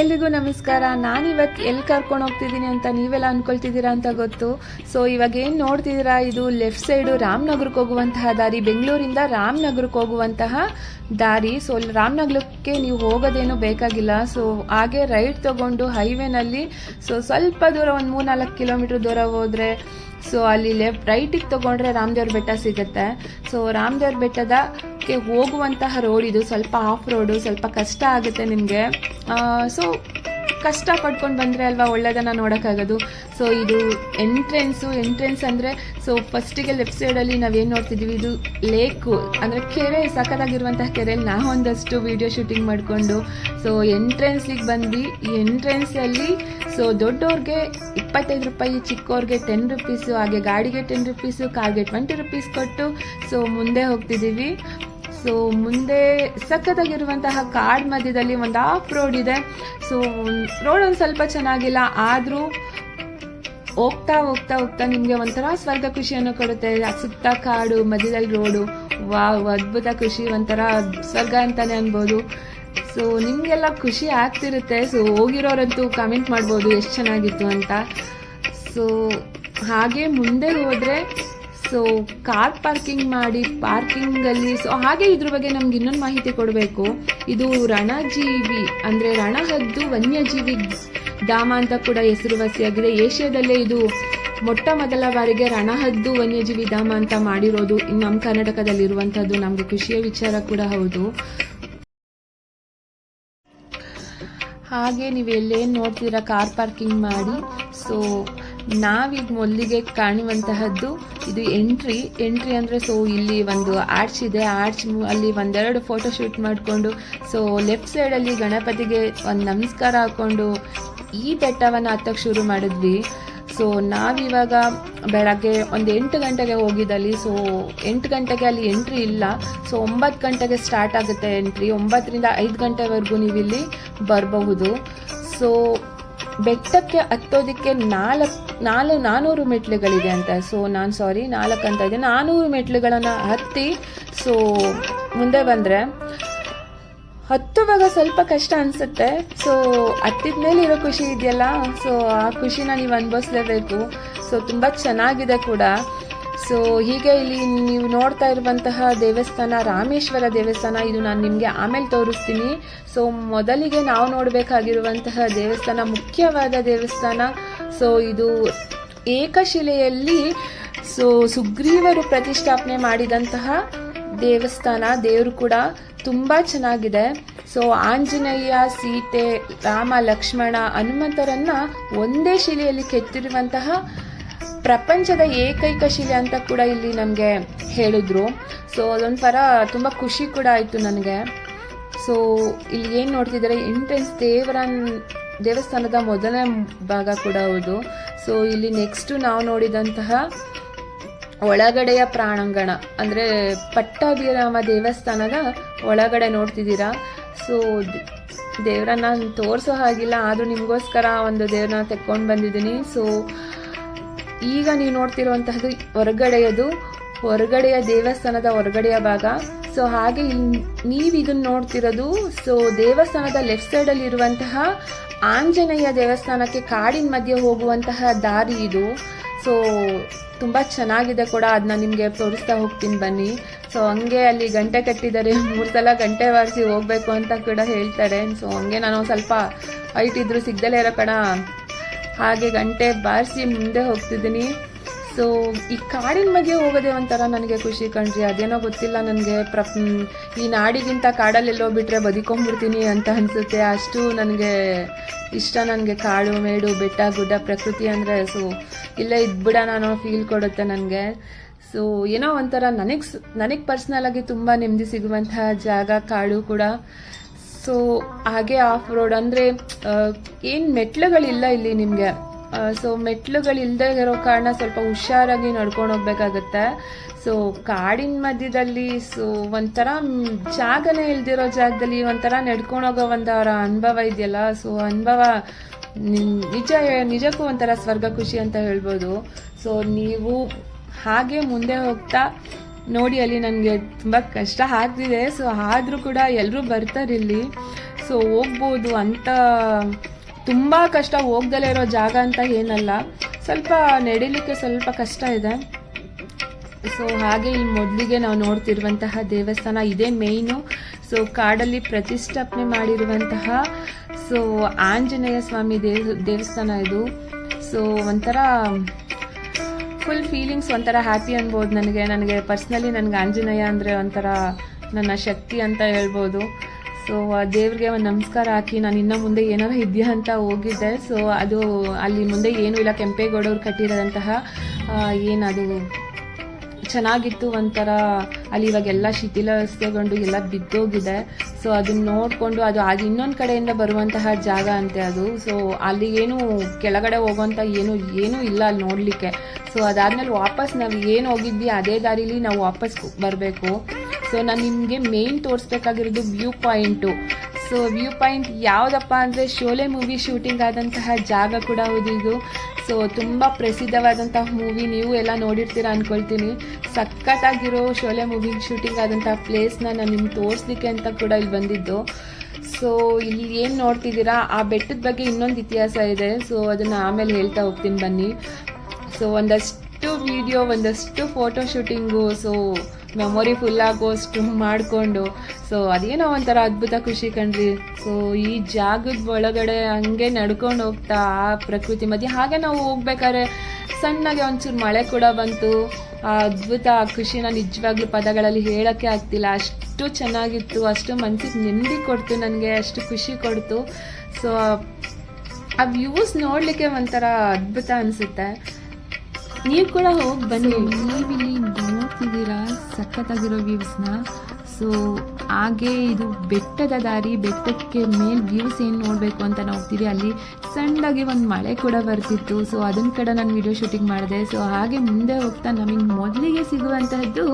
ಎಲ್ರಿಗೂ ನಮಸ್ಕಾರ. ನಾನು ಇವತ್ತು ಎಲ್ಲಿ ಕರ್ಕೊಂಡು ಹೋಗ್ತಿದ್ದೀನಿ ಅಂತ ನೀವೆಲ್ಲ ಅನ್ಕೊಳ್ತಿದ್ದೀರಾ ಅಂತ ಗೊತ್ತು. ಸೊ ಇವಾಗ ಏನು ನೋಡ್ತಿದ್ದೀರಾ? ಇದು ಲೆಫ್ಟ್ ಸೈಡು ರಾಮನಗರಕ್ಕೆ ಹೋಗುವಂತಹ ದಾರಿ, ಬೆಂಗಳೂರಿಂದ ರಾಮನಗರಕ್ಕೆ ಹೋಗುವಂತಹ ದಾರಿ. ಸೊ ರಾಮನಗರಕ್ಕೆ ನೀವು ಹೋಗೋದೇನು ಬೇಕಾಗಿಲ್ಲ. ಸೊ ಹಾಗೆ ರೈಟ್ ತಗೊಂಡು ಹೈವೇನಲ್ಲಿ ಸೊ ಸ್ವಲ್ಪ ದೂರ ಒಂದು ಮೂರ್ನಾಲ್ಕು ಕಿಲೋಮೀಟ್ರ್ ದೂರ ಹೋದರೆ ಸೊ ಅಲ್ಲಿ ಲೆಫ್ಟ್ ರೈಟಿಗೆ ತಗೊಂಡ್ರೆ ರಾಮದೇವ್ರ ಬೆಟ್ಟ ಸಿಗುತ್ತೆ. ಸೊ ರಾಮದೇವ್ರ ಬೆಟ್ಟದಕ್ಕೆ ಹೋಗುವಂತಹ ರೋಡ್ ಇದು ಸ್ವಲ್ಪ ಆಫ್ ರೋಡು ಸ್ವಲ್ಪ ಕಷ್ಟ ಆಗುತ್ತೆ ನಿಮಗೆ. ಸೊ ಕಷ್ಟ ಪಡ್ಕೊಂಡು ಬಂದರೆ ಅಲ್ವಾ ಒಳ್ಳೆಯದನ್ನು ನೋಡೋಕ್ಕಾಗೋದು? ಸೊ ಇದು ಎಂಟ್ರೆನ್ಸು ಎಂಟ್ರೆನ್ಸ್ ಅಂದರೆ ಸೊ ಫಸ್ಟಿಗೆ ಲೆಫ್ಟ್ ಸೈಡಲ್ಲಿ ನಾವೇನು ನೋಡ್ತಿದ್ದೀವಿ ಇದು ಲೇಕು ಅಂದರೆ ಕೆರೆ, ಸಖತ್ತಾಗಿರುವಂತಹ ಕೆರೆಯಲ್ಲಿ ನಾವು ಒಂದಷ್ಟು ವಿಡಿಯೋ ಶೂಟಿಂಗ್ ಮಾಡಿಕೊಂಡು ಸೊ ಎಂಟ್ರೆನ್ಸಿಗೆ ಬಂದ್ವಿ. ಈ ಎಂಟ್ರೆನ್ಸಲ್ಲಿ ಸೊ ದೊಡ್ಡವ್ರಿಗೆ ಇಪ್ಪತ್ತೈದು ರೂಪಾಯಿ ಚಿಕ್ಕವ್ರಿಗೆ ಟೆನ್ ರುಪೀಸು ಹಾಗೆ ಗಾಡಿಗೆ ಟೆನ್ ರುಪೀಸು ಕಾರ್ಗೆ ಟ್ವೆಂಟಿ ರುಪೀಸ್ ಕೊಟ್ಟು ಸೊ ಮುಂದೆ ಹೋಗ್ತಿದ್ದೀವಿ ಸೊ ಮುಂದೆ ಸಖತ್ತಾಗಿರುವಂತಹ ಕಾಡ್ ಮಧ್ಯದಲ್ಲಿ ಒಂದು ಆಫ್ ರೋಡ್ ಇದೆ. ಸೊ ರೋಡ್ ಒಂದು ಸ್ವಲ್ಪ ಚೆನ್ನಾಗಿಲ್ಲ, ಆದರೂ ಹೋಗ್ತಾ ಹೋಗ್ತಾ ಹೋಗ್ತಾ ನಿಮಗೆ ಒಂಥರ ಸ್ವರ್ಗ ಖುಷಿಯನ್ನು ಕೊಡುತ್ತೆ. ಸುತ್ತ ಕಾಡು, ಮಧ್ಯದಲ್ಲಿ ರೋಡು ವಾ ಅದ್ಭುತ ಖುಷಿ, ಒಂಥರ ಸ್ವರ್ಗ ಅಂತಾನೆ ಅನ್ಬೋದು. ಸೊ ನಿಮಗೆಲ್ಲ ಖುಷಿ ಆಗ್ತಿರುತ್ತೆ. ಸೊ ಹೋಗಿರೋರಂತೂ ಕಮೆಂಟ್ ಮಾಡ್ಬೋದು, ಎಷ್ಟು ಚೆನ್ನಾಗಿತ್ತು ಅಂತ. ಸೊ ಹಾಗೆ ಮುಂದೆ ಹೋದರೆ ಸೊ ಕಾರ್ ಪಾರ್ಕಿಂಗ್ ಮಾಡಿ ಪಾರ್ಕಿಂಗಲ್ಲಿ ಸೊ ಹಾಗೆ ಇದ್ರ ಬಗ್ಗೆ ನಮ್ಗೆ ಇನ್ನೊಂದು ಮಾಹಿತಿ ಕೊಡಬೇಕು. ಇದು ರಣಜೀವಿ, ಅಂದರೆ ರಣಹದ್ದು ವನ್ಯಜೀವಿ ಧಾಮ ಅಂತ ಕೂಡ ಹೆಸರುವಾಸಿಯಾಗಿದೆ ಏಷ್ಯಾದಲ್ಲೇ ಇದು ಮೊಟ್ಟ ಮೊದಲ ಬಾರಿಗೆ ರಣಹದ್ದು ವನ್ಯಜೀವಿ ಧಾಮ ಅಂತ ಮಾಡಿರೋದು. ನಮ್ಮ ನಮ್ಮ ಕರ್ನಾಟಕದಲ್ಲಿರುವಂಥದ್ದು ನಮಗೆ ಖುಷಿಯ ವಿಚಾರ ಕೂಡ ಹೌದು. ಹಾಗೆ ನೀವು ಎಲ್ಲೇನು ನೋಡ್ತೀರಾ ಕಾರ್ ಪಾರ್ಕಿಂಗ್ ಮಾಡಿ? ಸೊ ನಾವೀಗ ಮೊಲ್ಲಿಗೆ ಕಾಣುವಂತಹದ್ದು. ಇದು ಎಂಟ್ರಿ ಎಂಟ್ರಿ ಅಂದರೆ ಸೊ ಇಲ್ಲಿ ಒಂದು ಆರ್ಚ್ ಇದೆ. ಆರ್ಚ್ ಅಲ್ಲಿ ಒಂದೆರಡು ಫೋಟೋ ಶೂಟ್ ಮಾಡಿಕೊಂಡು ಸೊ ಲೆಫ್ಟ್ ಸೈಡಲ್ಲಿ ಗಣಪತಿಗೆ ಒಂದು ನಮಸ್ಕಾರ ಹಾಕ್ಕೊಂಡು ಈ ಬೆಟ್ಟವನ್ನು ಹತ್ತಕ್ಕೆ ಶುರು ಮಾಡಿದ್ವಿ. ಸೊ ನಾವಿವಾಗ ಬೆಳಗ್ಗೆ ಒಂದು ಎಂಟು ಗಂಟೆಗೆ ಹೋಗಿದ್ದಲ್ಲಿ ಸೊ ಎಂಟು ಗಂಟೆಗೆ ಅಲ್ಲಿ ಎಂಟ್ರಿ ಇಲ್ಲ. ಸೊ ಒಂಬತ್ತು ಗಂಟೆಗೆ ಸ್ಟಾರ್ಟ್ ಆಗುತ್ತೆ ಎಂಟ್ರಿ ಒಂಬತ್ತರಿಂದ ಐದು ಗಂಟೆವರೆಗೂ ನೀವು ಇಲ್ಲಿ ಬರಬಹುದು. ಸೊ ಬೆಟ್ಟಕ್ಕೆ ಹತ್ತೋದಕ್ಕೆ ನಾಲ್ಕು ನಾಲ್ಕು ನಾನ್ನೂರು ಮೆಟ್ಲುಗಳಿದೆ ಅಂತ. ಸೊ ನಾನು ಸಾರಿ ನಾಲ್ಕು ಅಂತ ಇದೆ. ನಾನ್ನೂರು ಮೆಟ್ಲುಗಳನ್ನು ಹತ್ತಿ ಸೊ ಮುಂದೆ ಬಂದರೆ ಹತ್ತುವಾಗ ಸ್ವಲ್ಪ ಕಷ್ಟ ಅನಿಸುತ್ತೆ. ಸೊ ಹತ್ತಿದ ಮೇಲೆ ಇರೋ ಖುಷಿ ಇದೆಯಲ್ಲ? ಸೊ ಆ ಖುಷಿನ ನೀವು ಅನುಭವಿಸ್ಲೇಬೇಕು. ಸೊ ತುಂಬ ಚೆನ್ನಾಗಿದೆ ಕೂಡ. ಸೊ ಹೀಗೆ ಇಲ್ಲಿ ನೀವು ನೋಡ್ತಾ ಇರುವಂತಹ ದೇವಸ್ಥಾನ, ರಾಮೇಶ್ವರ ದೇವಸ್ಥಾನ, ಇದು ನಾನು ನಿಮಗೆ ಆಮೇಲೆ ತೋರಿಸ್ತೀನಿ. ಸೊ ಮೊದಲಿಗೆ ನಾವು ನೋಡಬೇಕಾಗಿರುವಂತಹ ದೇವಸ್ಥಾನ, ಮುಖ್ಯವಾದ ದೇವಸ್ಥಾನ. ಸೊ ಇದು ಏಕಶಿಲೆಯಲ್ಲಿ ಸೊ ಸುಗ್ರೀವರು ಪ್ರತಿಷ್ಠಾಪನೆ ಮಾಡಿದಂತಹ ದೇವಸ್ಥಾನ, ದೇವರು ಕೂಡ ತುಂಬ ಚೆನ್ನಾಗಿದೆ. ಸೊ ಆಂಜನೇಯ, ಸೀತೆ, ರಾಮ, ಲಕ್ಷ್ಮಣ, ಹನುಮಂತರನ್ನ ಒಂದೇ ಶಿಲೆಯಲ್ಲಿ ಕೆತ್ತಿರುವಂತಹ ಪ್ರಪಂಚದ ಏಕೈಕ ಶಿಲೆ ಅಂತ ಕೂಡ ಇಲ್ಲಿ ನಮಗೆ ಹೇಳಿದ್ರು. ಸೊ ಅದೊಂಥರ ತುಂಬ ಖುಷಿ ಕೂಡ ಆಯಿತು ನನಗೆ. ಸೊ ಇಲ್ಲಿ ಏನು ನೋಡ್ತಿದ್ದಾರೆ, ಎಂಟ್ರೆನ್ಸ್ ದೇವರ ದೇವಸ್ಥಾನದ ಮೊದಲನೇ ಭಾಗ ಕೂಡ ಹೌದು. ಸೊ ಇಲ್ಲಿ ನೆಕ್ಸ್ಟು ನಾವು ನೋಡಿದಂತಹ ಒಳಗಡೆಯ ಪ್ರಾಣಾಂಗಣ ಅಂದರೆ ಪಟ್ಟಾಭಿರಾಮ ದೇವಸ್ಥಾನದ ಒಳಗಡೆ ನೋಡ್ತಿದ್ದೀರಾ? ಸೊ ದೇವರನ್ನ ತೋರಿಸೋ ಹಾಗಿಲ್ಲ, ಆದರೂ ನಿಮಗೋಸ್ಕರ ಒಂದು ದೇವ್ರನ್ನ ತೆಕ್ಕೊಂಡು ಬಂದಿದ್ದೀನಿ. ಸೊ ಈಗ ನೀವು ನೋಡ್ತಿರುವಂತಹದ್ದು ಹೊರಗಡೆಯದು, ಹೊರಗಡೆಯ ದೇವಸ್ಥಾನದ ಹೊರಗಡೆಯ ಭಾಗ. ಸೊ ಹಾಗೆ ನೀವು ಇದನ್ನ ನೋಡ್ತಿರೋದು ಸೊ ದೇವಸ್ಥಾನದ ಲೆಫ್ಟ್ ಸೈಡಲ್ಲಿ ಇರುವಂತಹ ಆಂಜನೇಯ ದೇವಸ್ಥಾನಕ್ಕೆ ಕಾಡಿನ ಮಧ್ಯೆ ಹೋಗುವಂತಹ ದಾರಿ ಇದು. ಸೊ ತುಂಬ ಚೆನ್ನಾಗಿದೆ ಕೂಡ ಅದನ್ನ ನಿಮಗೆ ತೋರಿಸ್ತಾ ಹೋಗ್ತೀನಿ ಬನ್ನಿ. ಸೊ ಹಂಗೆ ಅಲ್ಲಿ ಗಂಟೆ ಕಟ್ಟಿದ್ದಾರೆ ಮೂರು ಸಲ ಗಂಟೆ ಬಾರಿಸಿ ಹೋಗಬೇಕು ಅಂತ ಕೂಡ ಹೇಳ್ತಾರೆ. ಸೊ ಹಂಗೆ ನಾನು ಸ್ವಲ್ಪ ಹೈಟ್ ಇದ್ರು ಸಿಗ್ದಲೇ ಇರೋ ಕಣ. ಹಾಗೆ ಗಂಟೆ ಬಾರಿಸಿ ಮುಂದೆ ಹೋಗ್ತಿದ್ದೀನಿ. ಸೊ ಈ ಕಾಡಿನ ಬಗ್ಗೆ ಹೋಗೋದೇ ಒಂಥರ ನನಗೆ ಖುಷಿ ಕಣ್ರಿ. ಅದೇನೋ ಗೊತ್ತಿಲ್ಲ ನನಗೆ. ಪ್ರ ಈ ನಾಡಿಗಿಂತ ಕಾಡಲ್ಲೆಲ್ಲೋ ಬಿಟ್ಟರೆ ಬದುಕೊಂಡ್ಬಿಡ್ತೀನಿ ಅಂತ ಅನಿಸುತ್ತೆ. ಅಷ್ಟು ನನಗೆ ಇಷ್ಟ ನನಗೆ ಕಾಡು, ಮೇಡು, ಬೆಟ್ಟ, ಗುಡ್ಡ, ಪ್ರಕೃತಿ ಅಂದರೆ. ಸೊ ಇಲ್ಲೇ ಇದ್ಬಿಡ ನಾನು ಫೀಲ್ ಕೊಡುತ್ತೆ ನನಗೆ. ಸೊ ಏನೋ ಒಂಥರ ನನಗೆ ನನಗೆ ಪರ್ಸ್ನಲ್ ಆಗಿ ತುಂಬ ನೆಮ್ಮದಿ ಸಿಗುವಂತಹ ಜಾಗ ಕಾಡು ಕೂಡ. ಸೊ ಹಾಗೆ ಆಫ್ ರೋಡ್ ಅಂದರೆ ಏನು ಮೆಟ್ಲುಗಳಿಲ್ಲ ಇಲ್ಲಿ ನಿಮಗೆ? ಸೊ ಮೆಟ್ಲುಗಳಿಲ್ಲದೆ ಇರೋ ಕಾರಣ ಸ್ವಲ್ಪ ಹುಷಾರಾಗಿ ನಡ್ಕೊಂಡು ಹೋಗ್ಬೇಕಾಗತ್ತೆ. ಸೊ ಕಾಡಿನ ಮಧ್ಯದಲ್ಲಿ, ಸೊ ಒಂಥರ ಜಾಗನೇ ಇಲ್ದಿರೋ ಜಾಗದಲ್ಲಿ ಒಂಥರ ನಡ್ಕೊಂಡು ಹೋಗೋ ಒಂಥರ ಅನುಭವ ಇದೆಯಲ್ಲ? ಸೊ ಅನುಭವ ನಿಜ ನಿಜಕ್ಕೂ ಒಂಥರ ಸ್ವರ್ಗ ಖುಷಿ ಅಂತ ಹೇಳ್ಬೋದು. ಸೊ ನೀವು ಹಾಗೆ ಮುಂದೆ ಹೋಗ್ತಾ ನೋಡಿ ಅಲ್ಲಿ ನನಗೆ ತುಂಬ ಕಷ್ಟ ಆಗ್ತಿದೆ. ಸೊ ಆದರೂ ಕೂಡ ಎಲ್ಲರೂ ಬರ್ತಾರೆ ಇಲ್ಲಿ. ಸೊ ಹೋಗ್ಬೋದು ಅಂತ ತುಂಬ ಕಷ್ಟ ಹೋಗ್ದಲೇ ಇರೋ ಜಾಗ ಅಂತ ಏನಲ್ಲ. ಸ್ವಲ್ಪ ನಡೀಲಿಕ್ಕೆ ಸ್ವಲ್ಪ ಕಷ್ಟ ಇದೆ. ಸೊ ಹಾಗೆ ಇಲ್ಲಿ ಮೊದಲಿಗೆ ನಾವು ನೋಡ್ತಿರುವಂತಹ ದೇವಸ್ಥಾನ ಇದೇ ಮೇಯ್ನು ಸೊ ಕಾಡಲ್ಲಿ ಪ್ರತಿಷ್ಠಾಪನೆ ಮಾಡಿರುವಂತಹ ಸೊ ಆಂಜನೇಯ ಸ್ವಾಮಿ ದೇವ, ದೇವಸ್ಥಾನ ಇದು. ಸೊ ಒಂಥರ ಫುಲ್ ಫೀಲಿಂಗ್ಸ್ ಒಂಥರ ಹ್ಯಾಪಿ ಅನ್ಬೋದು ನನಗೆ. ನನಗೆ ಪರ್ಸ್ನಲಿ ನನಗೆ ಆಂಜನೇಯ ಅಂದರೆ ಒಂಥರ ನನ್ನ ಶಕ್ತಿ ಅಂತ ಹೇಳ್ಬೋದು. ಸೊ ದೇವ್ರಿಗೆ ಒಂದು ನಮಸ್ಕಾರ ಹಾಕಿ ನಾನು ಇನ್ನೂ ಮುಂದೆ ಏನಾರು ಇದೆಯಾ ಅಂತ ಹೋಗಿದ್ದೆ. ಸೊ ಅದು ಅಲ್ಲಿ ಮುಂದೆ ಏನೂ ಇಲ್ಲ, ಕೆಂಪೇಗೌಡವ್ರು ಕಟ್ಟಿರೋದಂತಹ ಏನದು ಚೆನ್ನಾಗಿತ್ತು ಒಂಥರ ಅಲ್ಲಿ ಇವಾಗೆಲ್ಲ ಶಿಥಿಲಾವಸ್ಥೆಗೊಂಡು ಎಲ್ಲ ಬಿದ್ದೋಗಿದೆ. ಸೊ ಅದನ್ನ ನೋಡಿಕೊಂಡು ಅದು ಅದು ಇನ್ನೊಂದು ಕಡೆಯಿಂದ ಬರುವಂತಹ ಜಾಗ ಅಂತೆ ಅದು. ಸೊ ಅಲ್ಲಿ ಏನು ಕೆಳಗಡೆ ಹೋಗೋಂಥ ಏನು, ಏನೂ ಇಲ್ಲ ಅಲ್ಲಿ ನೋಡಲಿಕ್ಕೆ. ಸೊ ಅದಾದಮೇಲೆ ವಾಪಸ್ ನಾವು ಏನು ಹೋಗಿದ್ವಿ, ಅದೇ ದಾರಿಲಿ ನಾವು ವಾಪಸ್ ಬರಬೇಕು. ಸೊ ನಾನು ನಿಮಗೆ main ತೋರಿಸ್ಬೇಕಾಗಿರೋದು view point so view point ಯಾವುದಪ್ಪ ಅಂದರೆ ಶೋಲೆ ಮೂವಿ ಶೂಟಿಂಗ್ ಆದಂತಹ ಜಾಗ ಕೂಡ ಹೌದು ಇದು. ಸೊ ತುಂಬ ಪ್ರಸಿದ್ಧವಾದಂತಹ ಮೂವಿ ನೀವು ಎಲ್ಲ ನೋಡಿರ್ತೀರ ಅಂದ್ಕೊಳ್ತೀನಿ ಸಖತ್ತಾಗಿರೋ ಶೋಲೆ ಮೂವಿ ಶೂಟಿಂಗ್ ಆದಂತಹ ಪ್ಲೇಸ್ನ ನಾನು ನಿಮ್ಗೆ ತೋರಿಸ್ಲಿಕ್ಕೆ ಅಂತ ಕೂಡ ಇಲ್ಲಿ ಬಂದಿದ್ದು. ಸೊ ಇಲ್ಲಿ ಏನು ನೋಡ್ತಿದ್ದೀರಾ? ಆ ಬೆಟ್ಟದ ಬಗ್ಗೆ ಇನ್ನೊಂದು ಇತಿಹಾಸ ಇದೆ. ಸೊ ಅದನ್ನು ಆಮೇಲೆ ಹೇಳ್ತಾ ಹೋಗ್ತೀನಿ ಬನ್ನಿ. ಸೊ ಒಂದಷ್ಟು ವಿಡಿಯೋ ಒಂದಷ್ಟು photo shooting so memory full ಆಗೋಷ್ಟು ಮಾಡಿಕೊಂಡು ಸೊ ಅದೇನೋ ಒಂಥರ ಅದ್ಭುತ ಖುಷಿ ಕಣ್ರಿ. ಸೊ ಈ ಜಾಗದ ಒಳಗಡೆ ಹಂಗೆ ನಡ್ಕೊಂಡು ಹೋಗ್ತಾ ಆ ಪ್ರಕೃತಿ ಮಧ್ಯೆ, ಹಾಗೆ ನಾವು ಹೋಗ್ಬೇಕಾದ್ರೆ ಸಣ್ಣಗೆ ಒಂಚೂರು ಮಳೆ ಕೂಡ ಬಂತು. ಆ ಅದ್ಭುತ ಆ ಖುಷಿನ ನಿಜವಾಗ್ಲೂ ಪದಗಳಲ್ಲಿ ಹೇಳೋಕ್ಕೆ ಆಗ್ತಿಲ್ಲ. ಅಷ್ಟು ಚೆನ್ನಾಗಿತ್ತು, ಅಷ್ಟು ಮನಸ್ಸಿಗೆ ನೆಮ್ಮದಿ ಕೊಡ್ತು ನನಗೆ, ಅಷ್ಟು ಖುಷಿ ಕೊಡ್ತು. ಸೊ ಆ ವ್ಯೂಸ್ ನೋಡಲಿಕ್ಕೆ ಒಂಥರ ಅದ್ಭುತ ಅನಿಸುತ್ತೆ. ನೀವು ಕೂಡ ಹೋಗಿ ಬನ್ನಿ. ನೀವಿಲ್ಲಿ ನೋಡ್ತಿದ್ದೀರಾ? ಸಖತ್ತಾಗಿರೋ ವ್ಯೂಸ್ನ ಸೊ ಹಾಗೆ ಇದು ಬೆಟ್ಟದ ದಾರಿ, ಬೆಟ್ಟಕ್ಕೆ ಮೇಲ್ ವ್ಯೂಸ್ ಏನು ನೋಡಬೇಕು ಅಂತ ನಾವು ಹೋಗ್ತೀವಿ ಅಲ್ಲಿ ಸಣ್ಣದಾಗಿ ಒಂದು ಮಳೆ ಕೂಡ ಬರ್ತಿತ್ತು. ಸೊ ಅದನ್ನ ಕಡೆ ನಾನು ವಿಡಿಯೋ ಶೂಟಿಂಗ್ ಮಾಡಿದೆ. ಸೊ ಹಾಗೆ ಮುಂದೆ ಹೋಗ್ತಾ ನಮಗೆ ಮೊದಲಿಗೆ ಸಿಗುವಂತಹದ್ದು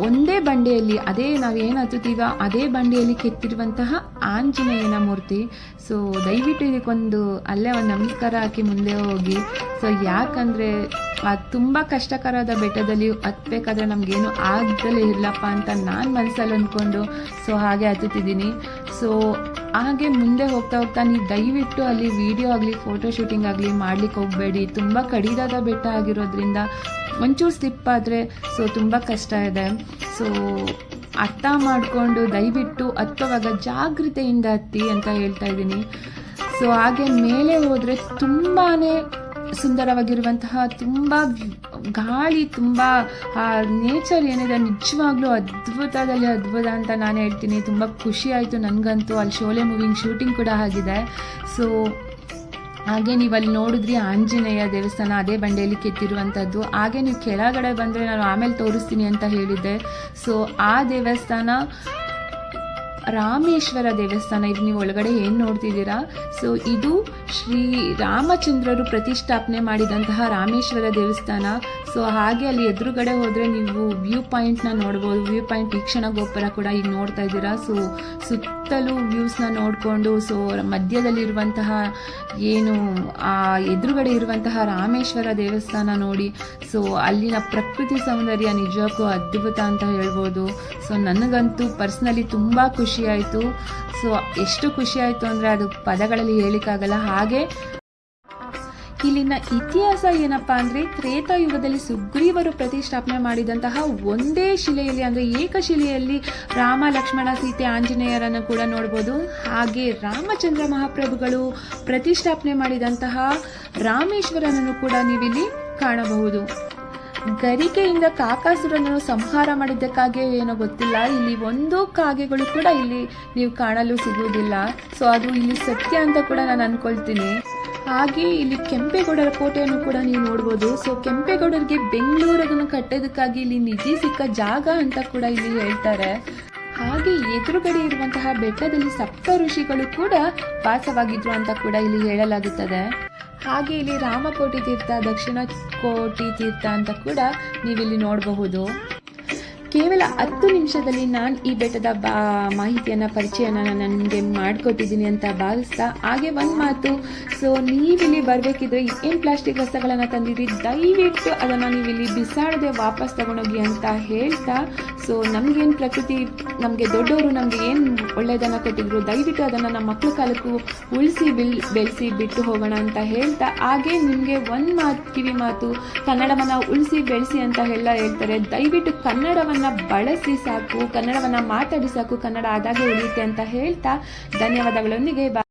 ಒಂದೇ ಬಂಡೆಯಲ್ಲಿ, ಅದೇ ನಾವೇನು ಹತ್ತುತ್ತೀವ ಅದೇ ಬಂಡೆಯಲ್ಲಿ ಕೆತ್ತಿರುವಂತಹ ಆಂಜನೇಯನ ಮೂರ್ತಿ. ಸೊ ದಯವಿಟ್ಟು ಇದಕ್ಕೊಂದು ಅಲ್ಲೇ ಒಂದು ನಮಸ್ಕಾರ ಹಾಕಿ ಮುಂದೆ ಹೋಗಿ. ಸೊ ಯಾಕಂದರೆ ಅದು ತುಂಬ ಕಷ್ಟಕರವಾದ ಬೆಟ್ಟದಲ್ಲಿ ಹತ್ತಬೇಕಾದ್ರೆ ನಮಗೇನು ಆಗದಲ್ಲೇ ಇರಲಪ್ಪ ಅಂತ ನಾನು ಮನಸ್ಸಲ್ಲಿ ಅಂದ್ಕೊಂಡು ಸೊ ಹಾಗೆ ಹತ್ತುತ್ತಿದ್ದೀನಿ. ಸೊ ಹಾಗೆ ಮುಂದೆ ಹೋಗ್ತಾ ಹೋಗ್ತಾ ನೀವು ದಯವಿಟ್ಟು ಅಲ್ಲಿ ವಿಡಿಯೋ ಆಗಲಿ ಫೋಟೋ ಶೂಟಿಂಗ್ ಆಗಲಿ ಮಾಡ್ಲಿಕ್ಕೆ ಹೋಗಬೇಡಿ. ತುಂಬ ಕಡಿದಾದ ಬೆಟ್ಟ ಆಗಿರೋದ್ರಿಂದ ಒಂಚೂರು ಸ್ಲಿಪ್ ಆದರೆ ಸೊ ತುಂಬ ಕಷ್ಟ ಇದೆ. ಸೊ ಅರ್ಥ ಮಾಡಿಕೊಂಡು ದಯವಿಟ್ಟು ಹತ್ತುವಾಗ ಜಾಗ್ರತೆಯಿಂದ ಹತ್ತಿ ಅಂತ ಹೇಳ್ತಾ ಇದ್ದೀನಿ. ಸೊ ಹಾಗೆ ಮೇಲೆ ಹೋದರೆ ತುಂಬಾ ಸುಂದರವಾಗಿರುವಂತಹ ತುಂಬ ಗಾಳಿ, ತುಂಬ, ಆ ನೇಚರ್ ಏನಿದೆ ನಿಜವಾಗ್ಲೂ ಅದ್ಭುತದಲ್ಲಿ ಅದ್ಭುತ ಅಂತ ನಾನು ಹೇಳ್ತೀನಿ. ತುಂಬ ಖುಷಿ ಆಯಿತು ನನಗಂತೂ. ಅಲ್ಲಿ ಶೋಲೆ ಮೂವಿಂಗ್ ಶೂಟಿಂಗ್ ಕೂಡ ಆಗಿದೆ. ಸೊ ಹಾಗೆ ನೀವು ಅಲ್ಲಿ ನೋಡಿದ್ರಿ, ಆಂಜನೇಯ ದೇವಸ್ಥಾನ ಅದೇ ಬಂಡೆಯಲ್ಲಿ ಕೆತ್ತಿರುವಂಥದ್ದು ಹಾಗೆ ನೀವು ಕೆಳಗಡೆ ಬಂದರೆ ನಾನು ಆಮೇಲೆ ತೋರಿಸ್ತೀನಿ ಅಂತ ಹೇಳಿದ್ದೆ. ಸೊ ಆ ದೇವಸ್ಥಾನ ರಾಮೇಶ್ವರ ದೇವಸ್ಥಾನ. ಇದು ನೀವು ಒಳಗಡೆ ಏನು ನೋಡ್ತಿದ್ದೀರಾ? ಸೊ ಇದು ಶ್ರೀ ರಾಮಚಂದ್ರರು ಪ್ರತಿಷ್ಠಾಪನೆ ಮಾಡಿದಂತಹ ರಾಮೇಶ್ವರ ದೇವಸ್ಥಾನ. ಸೊ ಹಾಗೆ ಅಲ್ಲಿ ಎದುರುಗಡೆ ಹೋದರೆ ನೀವು ವ್ಯೂ ಪಾಯಿಂಟ್ನ ನೋಡ್ಬೋದು. ವ್ಯೂ ಪಾಯಿಂಟ್ ವೀಕ್ಷಣ ಗೋಪುರ ಕೂಡ ಈಗ ನೋಡ್ತಾ ಇದ್ದೀರಾ. ಸೊ ಸುತ್ತಲೂ ವ್ಯೂಸ್ನ ನೋಡಿಕೊಂಡು ಸೊ ಮಧ್ಯದಲ್ಲಿರುವಂತಹ ಏನು, ಆ ಎದುರುಗಡೆ ಇರುವಂತಹ ರಾಮೇಶ್ವರ ದೇವಸ್ಥಾನ ನೋಡಿ. ಸೊ ಅಲ್ಲಿನ ಪ್ರಕೃತಿ ಸೌಂದರ್ಯ ನಿಜಕ್ಕೂ ಅದ್ಭುತ ಅಂತ ಹೇಳ್ಬೋದು. ಸೊ ನನಗಂತೂ ಪರ್ಸ್ನಲಿ ತುಂಬ ಖುಷಿ ಆಯಿತು ಸೊ ಎಷ್ಟು ಖುಷಿ ಆಯ್ತು ಅಂದರೆ ಅದು ಪದಗಳಲ್ಲಿ ಹೇಳಿಕ್ಕಾಗಲ್ಲ ಹಾಗೆ, ಇಲ್ಲಿನ ಇತಿಹಾಸ ಏನಪ್ಪಾ ಅಂದರೆ ತ್ರೇತಾಯುಗದಲ್ಲಿ ಸುಗ್ರೀವರು ಪ್ರತಿಷ್ಠಾಪನೆ ಮಾಡಿದಂತಹ ಒಂದೇ ಶಿಲೆಯಲ್ಲಿ ಅಂದರೆ ಏಕಶಿಲೆಯಲ್ಲಿ ರಾಮ, ಲಕ್ಷ್ಮಣ, ಸೀತೆ, ಆಂಜನೇಯರನ್ನು ಕೂಡ ನೋಡ್ಬೋದು. ಹಾಗೆ ರಾಮಚಂದ್ರ ಮಹಾಪ್ರಭುಗಳು ಪ್ರತಿಷ್ಠಾಪನೆ ಮಾಡಿದಂತಹ ರಾಮೇಶ್ವರನನ್ನು ಕೂಡ ನೀವಿಲ್ಲಿ ಕಾಣಬಹುದು. ಗರಿಕೆಯಿಂದ ಕಾಕಾಸುರನನ್ನು ಸಂಹಾರ ಮಾಡಿದ್ದಕ್ಕಾಗಿ ಏನೋ ಗೊತ್ತಿಲ್ಲ. ಇಲ್ಲಿ ಒಂದು ಕಾಗೆಗಳು ಕೂಡ ಇಲ್ಲಿ ನೀವು ಕಾಣಲು ಸಿಗುವುದಿಲ್ಲ. ಸೊ ಅದು ಇಲ್ಲಿ ಸತ್ಯ ಅಂತ ಕೂಡ ನಾನು ಅನ್ಕೊಳ್ತೀನಿ. ಹಾಗೆ ಇಲ್ಲಿ ಕೆಂಪೇಗೌಡರ ಕೋಟೆಯನ್ನು ಕೂಡ ನೀವು ನೋಡ್ಬೋದು. ಸೊ ಕೆಂಪೇಗೌಡರಿಗೆ ಬೆಂಗಳೂರನ್ನು ಕಟ್ಟೋದಕ್ಕಾಗಿ ಇಲ್ಲಿ ನಿಧಿ ಸಿಕ್ಕ ಜಾಗ ಅಂತ ಕೂಡ ಇಲ್ಲಿ ಹೇಳ್ತಾರೆ. ಹಾಗೆ ಎದುರುಗಡೆ ಇರುವಂತಹ ಬೆಟ್ಟದಲ್ಲಿ ಸಪ್ತ ಋಷಿಗಳು ಕೂಡ ವಾಸವಾಗಿದ್ರು ಅಂತ ಕೂಡ ಇಲ್ಲಿ ಹೇಳಲಾಗುತ್ತದೆ. ಹಾಗೆ ಇಲ್ಲಿ ರಾಮಕೋಟಿ ತೀರ್ಥ ದಕ್ಷಿಣ ಕೋಟಿ ತೀರ್ಥ ಅಂತ ಕೂಡ ನೀವಿಲ್ಲಿ ನೋಡಬಹುದು. ಕೇವಲ ಹತ್ತು ನಿಮಿಷದಲ್ಲಿ ನಾನು ಈ ಬೆಟ್ಟದ ಬಾ, ಮಾಹಿತಿಯನ್ನು, ಪರಿಚಯನ ನನಗೆ ಮಾಡ್ಕೊಟ್ಟಿದ್ದೀನಿ ಅಂತ ಭಾವಿಸ್ತಾ, ಹಾಗೆ ಒಂದು ಮಾತು. ಸೊ ನೀವಿಲ್ಲಿ ಬರಬೇಕಿದ್ರೆ ಏನು ಪ್ಲಾಸ್ಟಿಕ್ ವಸ್ತುಗಳನ್ನು ತಂದಿದ್ರಿ ದಯವಿಟ್ಟು ಅದನ್ನು ನೀವು ಇಲ್ಲಿ ಬಿಸಾಡದೆ ವಾಪಸ್ ತಗೊಂಡೋಗಿ ಅಂತ ಹೇಳ್ತಾ. ಸೊ ನಮಗೇನು ಪ್ರಕೃತಿ, ನಮಗೆ ದೊಡ್ಡವರು ನಮಗೆ ಏನು ಒಳ್ಳೆಯದನ್ನು ಕೊಟ್ಟಿದ್ರು, ದಯವಿಟ್ಟು ಅದನ್ನು ನಮ್ಮ ಮಕ್ಕಳ ಕಾಲಕ್ಕೂ ಉಳಿಸಿ ಬಿಲ್, ಬೆಳೆಸಿ ಬಿಟ್ಟು ಹೋಗೋಣ ಅಂತ ಹೇಳ್ತಾ. ಹಾಗೆ ನಿಮಗೆ ಒಂದು ಮಾತು, ಕಿವಿ ಮಾತು, ಕನ್ನಡವನ್ನು ಉಳಿಸಿ ಬೆಳೆಸಿ ಅಂತ ಎಲ್ಲ ಹೇಳ್ತಾರೆ. ದಯವಿಟ್ಟು ಕನ್ನಡವನ್ನು ಬಳಸಿ ಸಾಕು ಕನ್ನಡವನ್ನು ಮಾತಾಡಿ ಸಾಕು ಕನ್ನಡ ಆದಾಗ ಉಳಿಯುತ್ತೆ ಅಂತ ಹೇಳ್ತಾ ಧನ್ಯವಾದಗಳೊಂದಿಗೆ.